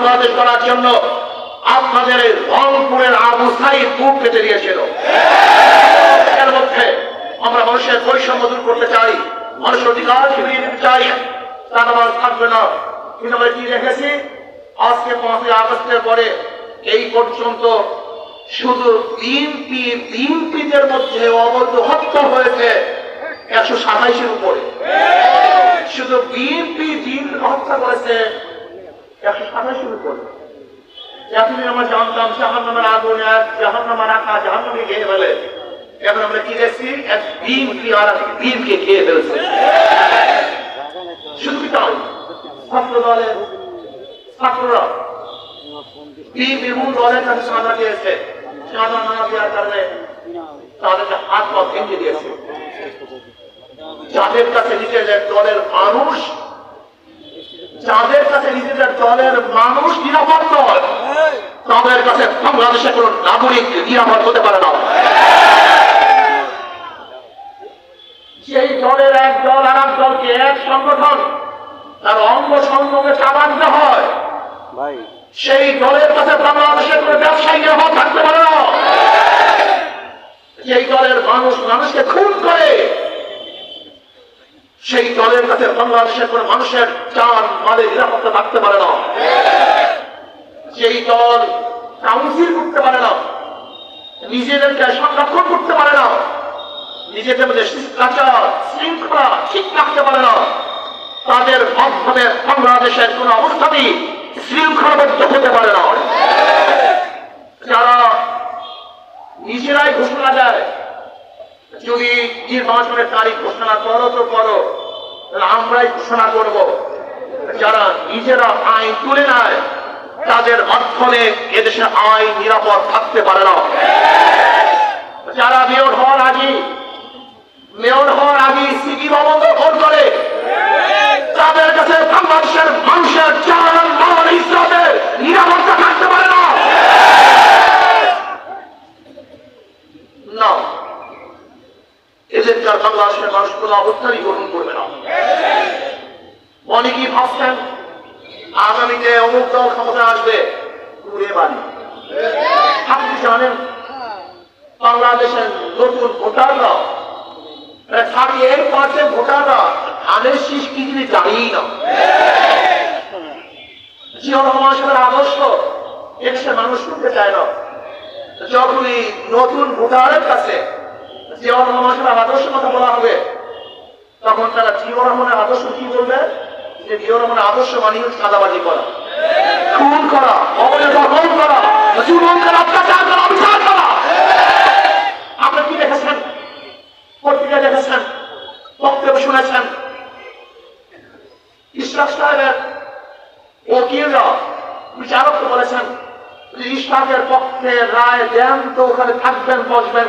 বাংলাদেশ করার জন্য আপনাদের রংপুরের আবু সাইদ বুক পেতে দিয়েছিল। এর মধ্যে আমরা মানুষের বৈষম্য দূর করতে চাই, মানুষের অধিকার ফিরিয়ে দিতে চাই, তা আমার থাকবে না। কিন্তু আমরা কি দেখেছি? আজকে পাঁচই আগস্টের পরে এই পর্যন্ত শুধু বিএনপি, বিএনপিদের মধ্যে অবৈধ হত্যা হয়েছে একশো সাতাইশের উপরে। শুধু বিএনপি দিন হত্যা করেছে একশো সাতাইশের উপরে এতদিন আমরা জানতাম জাহান নামের আগুন এক জাহান নামার আঁকা জাহান নামে খেয়ে ফেলে এখন আমরা কি দেখছি? এক বিএনপি আর এক খেয়ে ফেলছে। শুধু তাই? ছাত্র ছাত্ররা দিয়েছে। না দেওয়ার কারণে তাদেরকে হাত পা ভেঙে দিয়েছে। যাদের কাছে নিজেদের দলের মানুষ যাদের কাছে নিজেদের দলের মানুষ নিরাপদ নয় তাদের কাছে বাংলাদেশের কোন নাগরিক নিরাপদ হতে পারে না। সেই দলের এক দল আর এক দলকে এক সংগঠন তার অঙ্গ সংযোগে চাবানতে হয়। সেই দলের কাছে বাংলাদেশের কোন ব্যবসায়ী নিরাপদ থাকতে পারে না। সেই দলের মানুষ মানুষকে খুন করে সেই দলের কাছে বাংলাদেশের কোন মানুষের চান মালে নিরাপত্তা থাকতে পারে না। সেই দল কাউন্সিল করতে পারে না। নিজেদেরকে সংরক্ষণ করতে পারে না। নিজেদের মধ্যে শিষ্টাচার, শৃঙ্খলা ঠিক রাখতে পারে না। তাদের মাধ্যমে বাংলাদেশের কোন অবস্থাতেই শৃঙ্খলাবদ্ধ হতে পারে না। যারা নিজেরাই ঘোষণা দেয় যদি নির্বাচনের তারিখ ঘোষণা করো তো করো। আমরাই ঘোষণা করব। যারা নিজেরা আইন তুলে নেয়, তাদের মাধ্যমে এদেশে আইন নিরাপদ থাকতে পারে না যারা মেয়র হওয়ার আগে মেয়র হওয়ার আগে সিটি ভবন দখল করে তাদের কাছে বাংলাদেশের মানুষের চাল মাল ইসলামের নিরাপত্তা থাকতে পারে না না এদেরকার বাংলাদেশের মানুষ কোনো অবস্থারই গ্রহণ করবে না। অনেকেই ভাবছেন, আগামীতে অমুক দল ক্ষমতা আসবে আপনি জানেন, বাংলাদেশের নতুন ভোটাররা থার্টি এইট পার্সেন্ট ভোটাররা ধানের শীষ কি জিনিস জানেই না। আদর্শ মানুষ শুনতে চায় না। যখনই নতুন ভোটারের কাছে জিয়া রহমান সাহেবের আদর্শ কথা বলা হবে, তখন তারা জিয়া রহমানের আদর্শ কি বলবে? যে জিয়া রহমানের আদর্শ মানে চাঁদাবাজি করা, খুন করা, অবৈধ দখল করা জুলুম করা অত্যাচার করা, অবিচার করা। আপনি কি দেখেছেন? পত্রিকা দেখেছেন? বক্তব্য শুনেছেন? ইসরাক সাহেবের ওকিলরা বিচারককে বলেছেন ইসলামের পক্ষে রায় দেন তো ওখানে থাকবেন, বসবেন।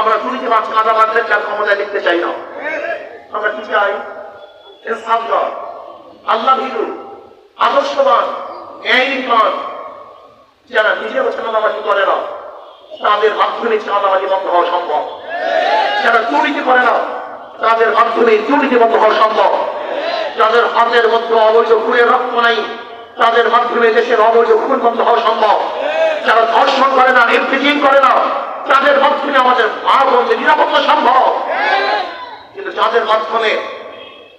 আমরা দুর্নীতি বা চাঁদাবাদদেরকে আর ক্ষমতায় দেখতে চাই না। আমরা কি চাই? আল্লাহ ভীরু, আদর্শবান ন্যায়নিকান যারা নিজেও চাঁদাবাজি করে না, তাদের মাধ্যমে চাঁদাবাজি বন্ধ হওয়া সম্ভব। যারা দুর্নীতি করে না, তাদের মাধ্যমে দুর্নীতি বন্ধ হওয়া সম্ভব। যাদের হাতের মধ্যে অবৈধ খুনের রক্ত নাই, তাদের মাধ্যমে দেশের অবৈধ খুন বন্ধ হওয়া সম্ভব। যারা ধর্ষণ করে না এফটিজিং করে না তাদের মাধ্যমে আমাদের মা বন্ধে নিরাপত্তা সম্ভব। কিন্তু যাদের মাধ্যমে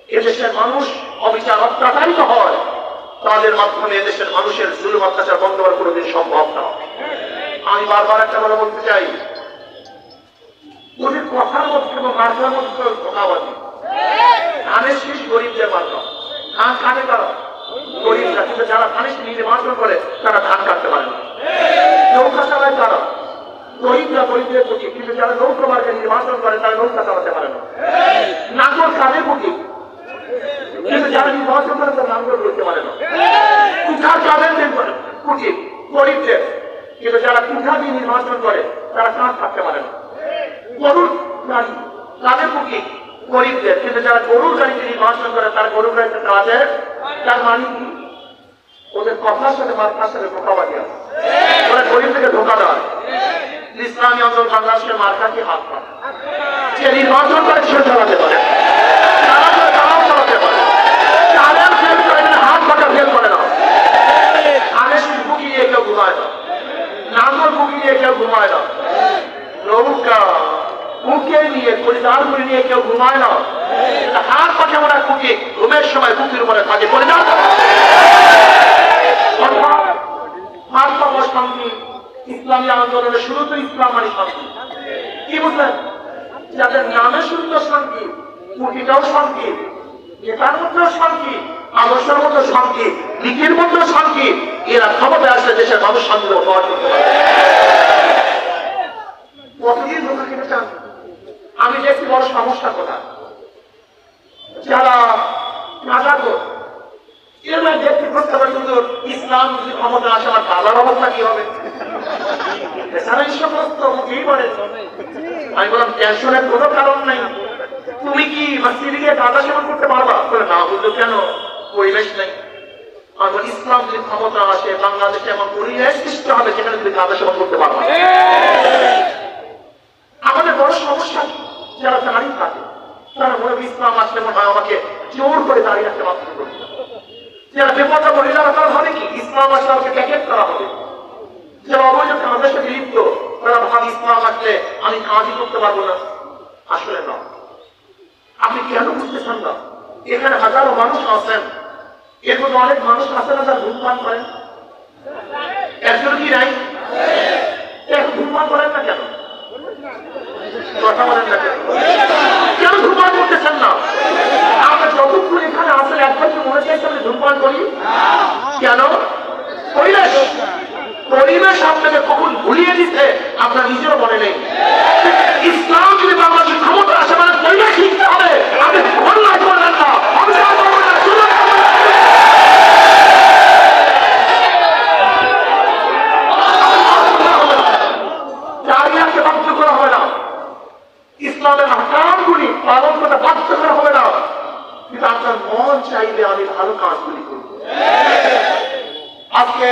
এদেশের মানুষ অবিচার, অত্যাচারিত হয়। তাদের মাধ্যমে এদেশের মানুষের জুলুম, অত্যাচার বন্ধ করা কোনোদিন সম্ভব না। আমি বারবার একটা কথা বলতে চাই। উনি কথার মধ্যে এবং মার্কার মধ্যে কথাবাদী ধানের শেষ গরিবদের মাত্র ধান কাটে তারা গরিবরা কিন্তু যারা ধানের শীষ নির্বাচন করে, তারা ধান কাটতে পারে না নৌকা চালায় তারা গরিবরা গরিবদের প্রতি কিন্তু যারা নৌকা মার্কে নির্বাচন করে, তারা নৌকা চালাতে পারে না। নাগর কাদের প্রতি? কিন্তু যারা নির্বাচন করে, তারা নাগর করতে পারে না। কুঠার কাদের কোন গরিবদের। কিন্তু যারা কুঠা দিয়ে নির্বাচন করে, তারা কাজ থাকতে পারে না। গরুর গাড়ি তাদের কুটি গরিবদের। কিন্তু যারা গরুর গাড়িতে নির্বাচন করে, তারা গরুর গাড়িতে কাজে তার মানে কি? ওদের কথার সাথে মার্কার সাথে ধোকাবাজি আছে। ওরা গরিবদেরকে ধোকা দেওয়া ইসলামী আন্দোলন বাংলাদেশের মার্কা কি হাত পা। সে নির্বাচন করে সে চালাতে পারে। ঘুমায় না। নিয়ে পরিধান করে নিয়ে কেউ ঘুমায় না। হাত পাখে মনে কুকি? ঘুমের সময় বুকের উপরে থাকে পরিধান অর্থাৎ হাত পাওয়া শান্তি ইসলামী আন্দোলনের শুরুতে ইসলাম মানে শান্তি কি বুঝলেন? যাদের নামে শুদ্ধ শান্তি মুখিটাও শান্তি, নেতার মধ্যেও শান্তি আদর্শের মধ্যে শান্তি, নীতির মধ্যেও শান্তি, এরা ক্ষমতায় আসলে দেশের মানুষ শান্তি উপহার করতে কতদিন আমি দেখছি বড় সমস্যা কথা। যারা নাজাগর এরা দেখতে করতে পারে ইসলাম যদি ক্ষমতা আসে, আমার বাবার অবস্থা কি হবে? আমাদের বড় সমস্যা যারা দাঁড়িয়ে থাকে, তারা মনে ইসলাম আসলে মনে হয় আমাকে জোর করে দাঁড়িয়ে রাখতে বাধ্য করবে। যারা বেপরদা মহিলারা, তারা ভাবে কি? ইসলাম আসলে আমাকে করা হবে। যারা অবৈধ কাজের সাথে লিপ্ত তারা ভাবে ইসলাম আসলে আমি কাজই করতে পারব না। আসলে না। আপনি কেন বুঝতেছেন না? এখানে হাজারো মানুষ আছেন। এর মধ্যে অনেক মানুষ আছেন না যারা ধূমপান করেন? একজন কি নাই? এখন ধূমপান করেন না কেন? কথা বলেন না কেন? কেন ধূমপান করতেছেন না আমরা যতক্ষণ এখানে আসলে একবার কি মনে চাইছে আমি ধূমপান করি কেন পরিবেশ পরিবেশ আপনাকে কখন ভুলিয়ে দিতে আপনার নিজেরও মনে নেই ইসলাম যদি বাংলাদেশের ক্ষমতা আসে মানে পরিবেশ শিখতে হবে আপনি অন্যায় করবেন না অবিচার করবেন না, জুলুম করবেন না। জারিয়াকে বাধ্য করা হবে না ইসলামের হাকামগুলি পালন করতে বাধ্য করা হবে না কিন্তু আপনার মন চাইলে আমি ভালো কাজগুলি করব আজকে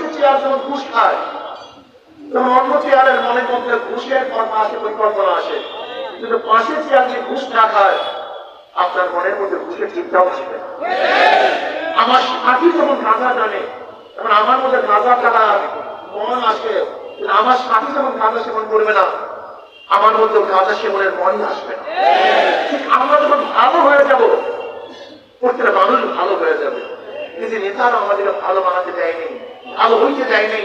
ফাঁসির চেয়ার যেমন ঘুষ খায়। যেমন অন্য চেয়ারের মনের মধ্যে ঘুষের কথা আসে পরিকল্পনা আসে। কিন্তু ফাঁসির চেয়ার যদি ঘুষ না খায়, আপনার মনের মধ্যে ঘুষের চিন্তাও আসবে। আমার সাথী যখন গাঁজা জানে তখন আমার মধ্যে গাঁজা টানার মন আসে। আমার সাথী যখন গাঁজা সেবন করবে না, আমার মধ্যে গাঁজা সেবনের মনই আসবে ঠিক আমরা যখন ভালো হয়ে যাব, প্রত্যেকটা মানুষ ভালো হয়ে যাবে। কিন্তু নেতারা আমাদেরকে ভালো বানাতে দেয়নি। ভালো হইতে দেয়নি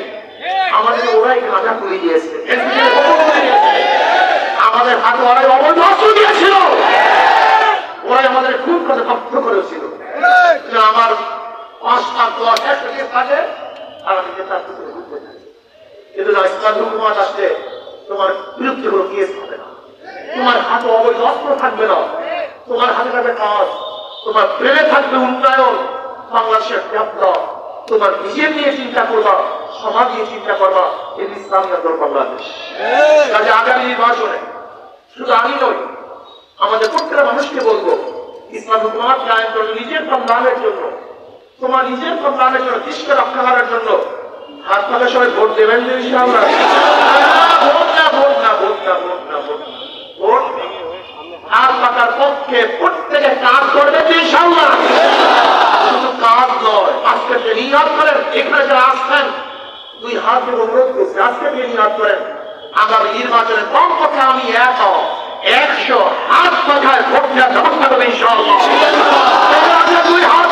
আমাদের ওরাই গাঁজা পিছনে করে দিয়েছে। আমাদের হাতে ওরাই অবৈধ অস্ত্র দিয়েছিল। ওরাই আমাদের খুব কাছে বাধ্য করেছিল। আমার পাঁচটা দশ কেস থাকে আর আমি ভিতরে ঢুকতে চাই কিন্তু ইসলাম হুকুমাত আসলে তোমার বিরুদ্ধে কোনো কেস হবে না। তোমার হাতে অবৈধ অস্ত্র থাকবে না। তোমার হাতে থাকবে কাজ। তোমার প্রেমে থাকবে উন্নয়ন। বাংলাদেশের ডেভেলপ তোমার নিজের নিয়ে চিন্তা করবা সমাজ নিয়ে চিন্তা করবা এই ইসলামী আন্দোলন বাংলাদেশ। কাজে আগামী নির্বাচনে শুধু আমি নই আমাদের প্রত্যেকটা মানুষকে বলব ইসলাম হুকুমাত কায়েম করবে নিজের কল্যাণের জন্য। তোমার নিজের কল্যাণের জন্য দেশকে রক্ষা করার জন্য। হাত পাকা সবাই ভোট দেবেন যে ইনশাআল্লাহ। ভোট না ভোট না ভোট না ভোট না ভোট ভোট হাত পাকার পক্ষে প্রত্যেকে কাজ করবে যে ইনশাআল্লাহ। হাত নয় আজকে যে নিয়াদ করেন, এখানে যারা আসছেন। দুই হাত অনুরোধ করছে আজকে যে নিয়াদ করেন। আগামী নির্বাচনে কম কথা আমি এক একশো আট কথায় ভোট দেওয়ার ব্যবস্থা করবে ইনশাল্লাহ দুই হাত